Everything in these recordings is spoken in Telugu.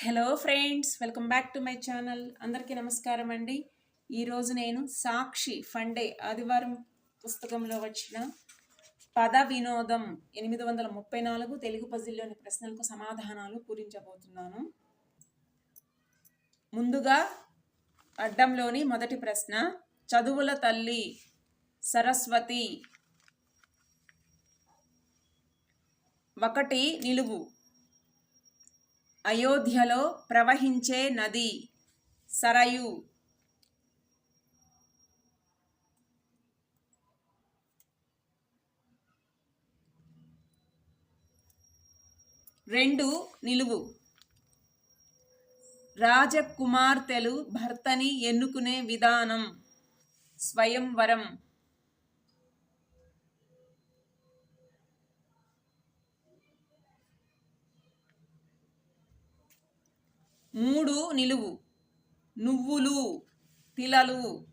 Hello friends welcome back to my channel అందరికీ నమస్కారం అండి. ఈరోజు నేను సాక్షి ఫండే ఆదివారం పుస్తకంలో వచ్చిన పద వినోదం ఎనిమిది వందల ముప్పై నాలుగు తెలుగు పజిల్లోని ప్రశ్నలకు సమాధానాలు పూరించబోతున్నాను. ముందుగా అడ్డంలోని మొదటి ప్రశ్న చదువుల తల్లి సరస్వతి. ఒకటి నిలువు. అయోధ్యలో ప్రవహించే నది సరయు. రెండు నిలువు. రాజకుమార్తెలు భర్తని ఎన్నుకునే విధానం స్వయంవరం. మూడు నిలువు. నువ్వులు తిలలు.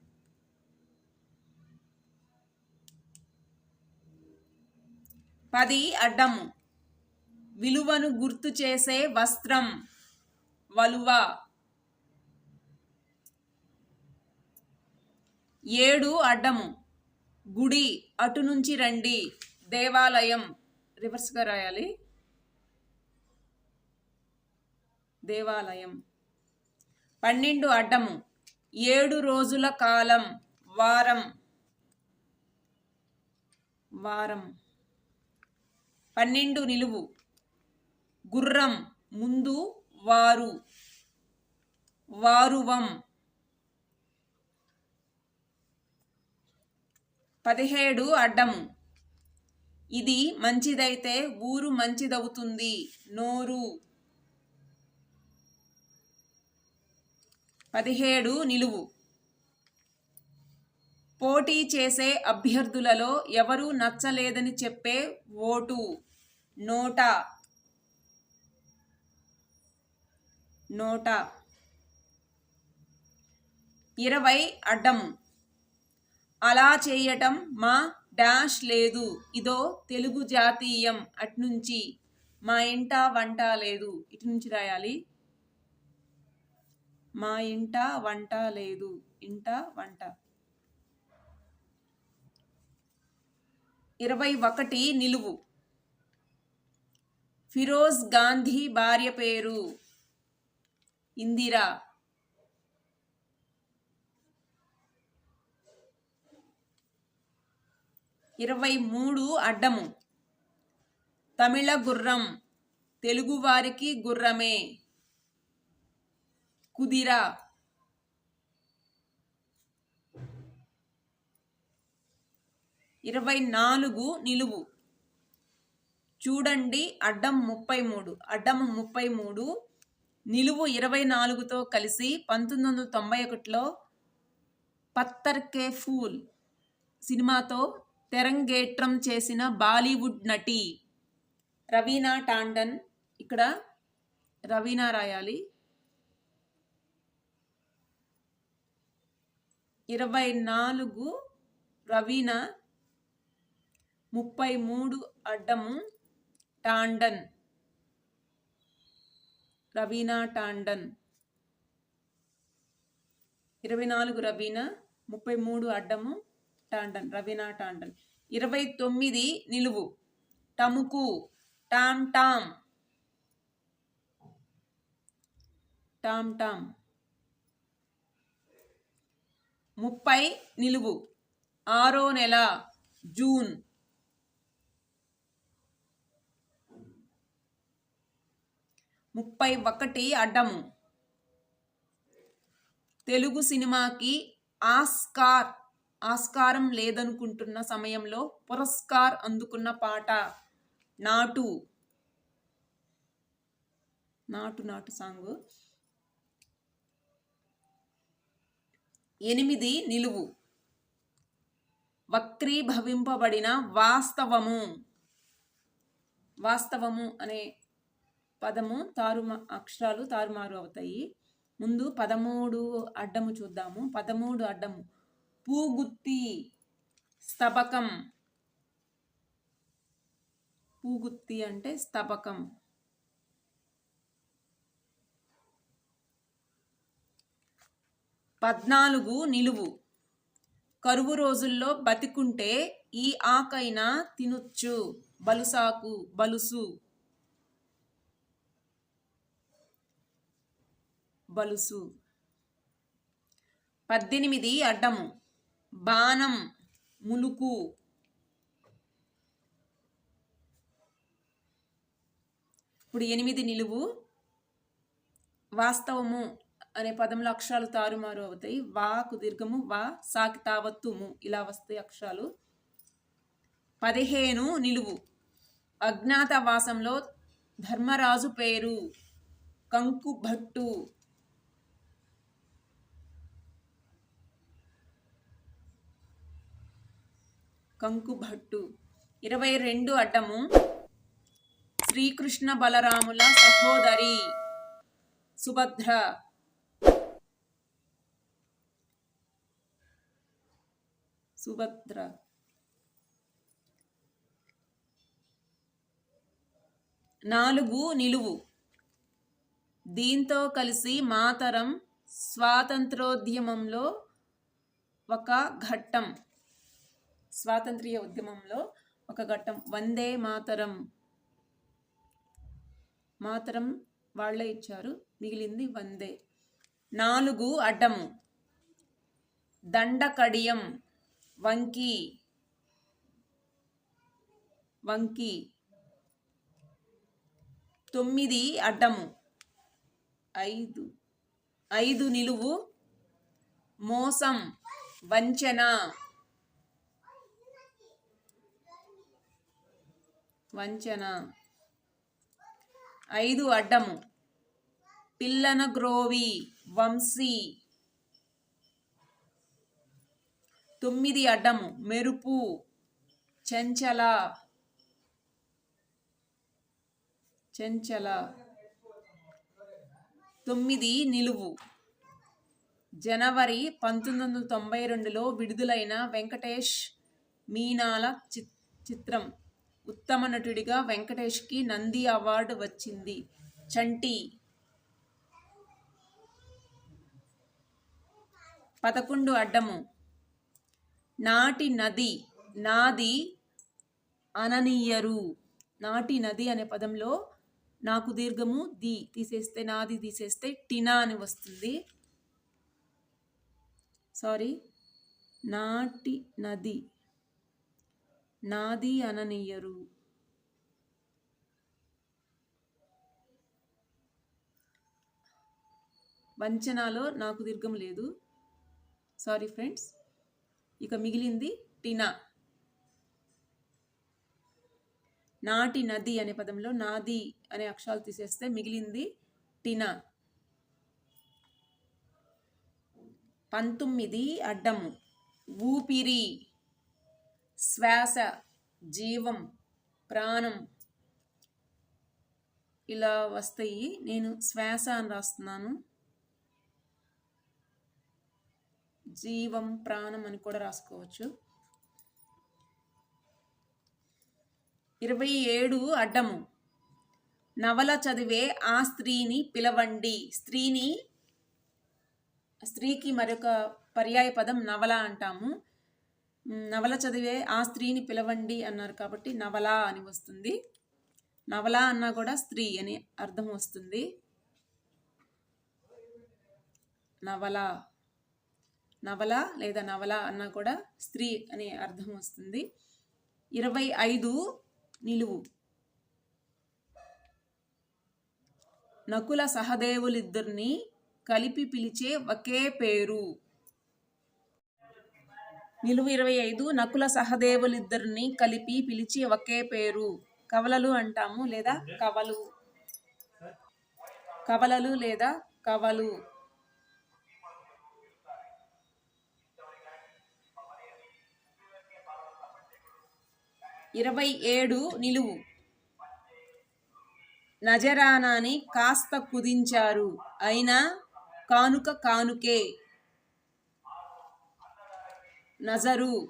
పది అడ్డము. విలువను గుర్తు చేసే వస్త్రం. వలువ. ఏడు అడ్డము. గుడి అటు నుంచి రండి. దేవాలయం. రివర్స్గా రాయాలి. దేవాలయం. పన్నెండు అడ్డము. ఏడు రోజుల కాలం. వారం. వారం. పన్నెండు నిలువు. గుర్రం ముందు వారు. వారువం. పదిహేడు అడ్డము. ఇది మంచిదైతే ఊరు మంచిదవుతుంది. నోరు. పదిహేడు నిలువు. పోటీ చేసే అభ్యర్థులలో ఎవరు నచ్చలేదని చెప్పే ఓటు నోట. నోట. ఇరవై అడ్డం. అలా చేయటం మా డాష్ లేదు. ఇదో తెలుగు జాతీయం. అట్నుంచి మా ఇంట వంట లేదు. ఇటు నుంచి రాయాలి. మా ఇంట వంట లేదు. ఇంట వంట. ఇరవై ఒకటి నిలువు. ఫిరోజ్ గాంధీ భార్య పేరు ఇందిరా. ఇరవై మూడు అడ్డము. తమిళ గుర్రం. తెలుగువారికి గుర్రమే. కుదిరా. ఇరవై నాలుగు నిలువు. చూడండి అడ్డం ముప్పై మూడు అడ్డం ముప్పై మూడు నిలువు ఇరవై నాలుగుతో కలిసి పంతొమ్మిది వందల తొంభై ఒకటిలో పత్తర్ కే ఫూల్ సినిమాతో తెరంగేట్రం చేసిన బాలీవుడ్ నటి రవీనా టాండన్. ఇక్కడ రవీనా రాయాలి. ఇరవై నాలుగు రవీన ముప్పై మూడు అడ్డము టాండన్. రవీనా టాండన్. ఇరవై నాలుగు రవీన ముప్పై మూడు అడ్డము టాండన్. రవీనా టాండన్. ఇరవై తొమ్మిది నిలువు. టముకు. టామ్ టామ్. టామ్ టామ్. ముప్పై నిలువు. ఆరో నెల జూన్. ముప్పై ఒకటి అడ్డము తెలుగు సినిమాకి ఆస్కార్ ఆస్కారం లేదనుకుంటున్న సమయంలో పురస్కార్ అందుకున్న పాట నాటు. నాటు నాటు సాంగ్. ఎనిమిది నిలువు. వక్రీభవింపబడిన వాస్తవము. వాస్తవము అనే పదము తారుమా అక్షరాలు తారుమారు అవుతాయి. ముందు పదమూడు అడ్డము చూద్దాము. పదమూడు అడ్డము. పూగుత్తి స్తబకం. పూగుత్తి అంటే స్తబకం. పద్నాలుగు నిలువు. కరువు రోజుల్లో బతికుంటే ఈ ఆకైనా తినొచ్చు. బలుసాకు బలుసు. బలుసు. పద్దెనిమిది అడ్డము. బాణం ములుకు. ఇప్పుడు ఎనిమిది నిలువు. వాస్తవము. అనే పదంలో అక్షరాలు తారుమారు అవుతాయి. వా కుదీర్ఘము వా సాకి తావత్తుము ఇలా వస్తాయి అక్షరాలు. పదిహేను నిలువు. అజ్ఞాతవాసంలో ధర్మరాజు పేరు కంకు భట్టు. కంకు భట్టు. ఇరవై రెండు అడ్డము. శ్రీకృష్ణ బలరాముల సహోదరి సుభద్ర. సుభద్ర. నాలుగు నిలువు. దీంతో కలిసి మాతరం స్వాతంత్రోద్యమంలో ఒక ఘట్టం. స్వాతంత్ర్య ఉద్యమంలో ఒక ఘట్టం. వందే మాతరం. మాతరం వాళ్ళే ఇచ్చారు. మిగిలింది వందే. నాలుగు అడ్డము. దండకడియం. వంకి. వంకి. తొమ్మిది అడ్డము. ఐదు. ఐదు నిలువు. మోసం. వంచన. వంచన. ఐదు అడ్డము. పిల్లన గ్రోవి. వంశీ. తొమ్మిది అడ్డము మెరుపు చెంచల చెంచల. తొమ్మిది నిలువు. జనవరి పంతొమ్మిది వందల తొంభై రెండులో విడుదలైన వెంకటేష్ మీనాల చి- చిత్రం. ఉత్తమ నటుడిగా వెంకటేష్కి నంది అవార్డు వచ్చింది. చంటి. పదకొండు అడ్డము. నాటి నది నాది అననీయరు. నాటి నది అనే పదంలో నాకు దీర్ఘము ది తీసేస్తే నాది తీసేస్తే టినా అని వస్తుంది. సారీ నాటి నది నాది అననీయరు. వంచనాలో నాకు దీర్ఘం లేదు. Sorry friends. ఇక మిగిలింది టినా. నాటి నది అనే పదంలో నాది అనే అక్షరాలు తీసేస్తే మిగిలింది టినా. పంతొమ్మిది అడ్డము ఊపిరి. శ్వాస. జీవం. ప్రాణం. ఇలా వస్తాయి. నేను శ్వాస అని రాస్తున్నాను. జీవం ప్రాణం అని కూడా రాసుకోవచ్చు. ఇరవై ఏడు అడ్డము. నవల చదివే ఆ స్త్రీని పిలవండి. స్త్రీని స్త్రీకి మరొక పర్యాయ పదం నవల అంటాము. నవల చదివే ఆ స్త్రీని పిలవండి అన్నారు కాబట్టి నవల అని వస్తుంది. నవల అన్నా కూడా స్త్రీ అని అర్థం వస్తుంది. నవల. నవల లేదా నవల అన్నా కూడా స్త్రీ అనే అర్థం వస్తుంది. ఇరవై ఐదు నిలువు. నకుల సహదేవులిద్దరిని కలిపి పిలిచే ఒకే పేరు. నిలువు ఇరవై ఐదు నకుల సహదేవులిద్దరిని కలిపి పిలిచి ఒకే పేరు. కవలలు అంటాము లేదా కవలు. కవలలు లేదా కవలు. ఇరవై ఏడు నిలువు. నజరానాని కాస్త కుదించారు. అయినా కానుక కానుకే. నజరు.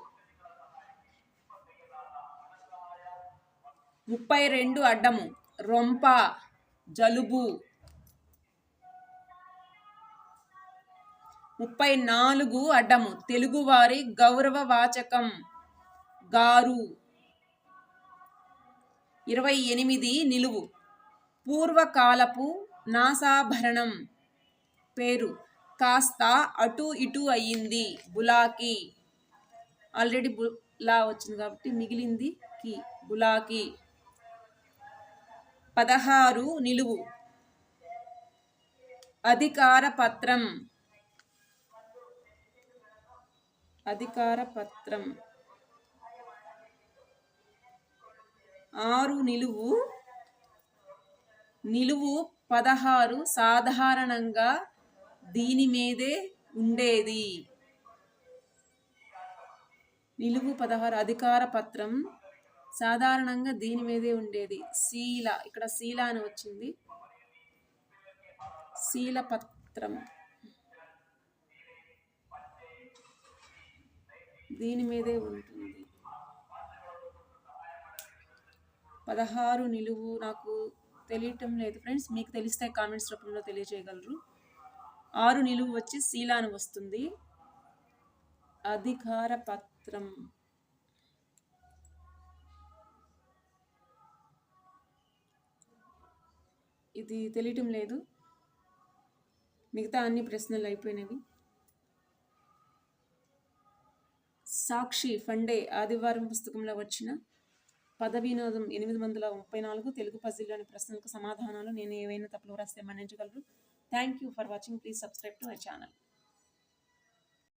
ముప్పై రెండు అడ్డము. రొంప జలుబు. ముప్పై నాలుగు అడ్డము. తెలుగువారి గౌరవ వాచకం గారు. ఇరవై ఎనిమిది నిలువు. పూర్వకాలపు నాసాభరణం పేరు కాస్త అటు ఇటు అయ్యింది బులాకి. ఆల్రెడీ బులా వచ్చింది కాబట్టి మిగిలింది కి బులాకి. పదహారు నిలువు. అధికార పత్రం అధికార పత్రం ఆరు నిలువు నిలువు పదహారు సాధారణంగా దీని మీదే ఉండేది. నిలువు పదహారు అధికార పత్రం సాధారణంగా దీని మీదే ఉండేది. శీల ఇక్కడ శీల అని వచ్చింది. శీల పత్రం. దీని మీదే ఉంటుంది. పదహారు నిలువు నాకు తెలియటం లేదు ఫ్రెండ్స్. మీకు తెలిస్తే కామెంట్స్ రూపంలో తెలియజేయగలరు. ఆరు నిలువు వచ్చి శీలాను వస్తుంది. అధికార పత్రం. ఇది తెలియటం లేదు. మిగతా అన్ని ప్రశ్నలు అయిపోయినవి. సాక్షి ఫండే ఆదివారం పుస్తకంలో వచ్చిన పద వినోదం ఎనిమిది వందల ముప్పై నాలుగు తెలుగు పజిల్లోని ప్రశ్నలకు సమాధానాలు నేను ఏవైనా తప్పులు రాస్తే మన్నించగలరు. Thank you for watching please subscribe to my channel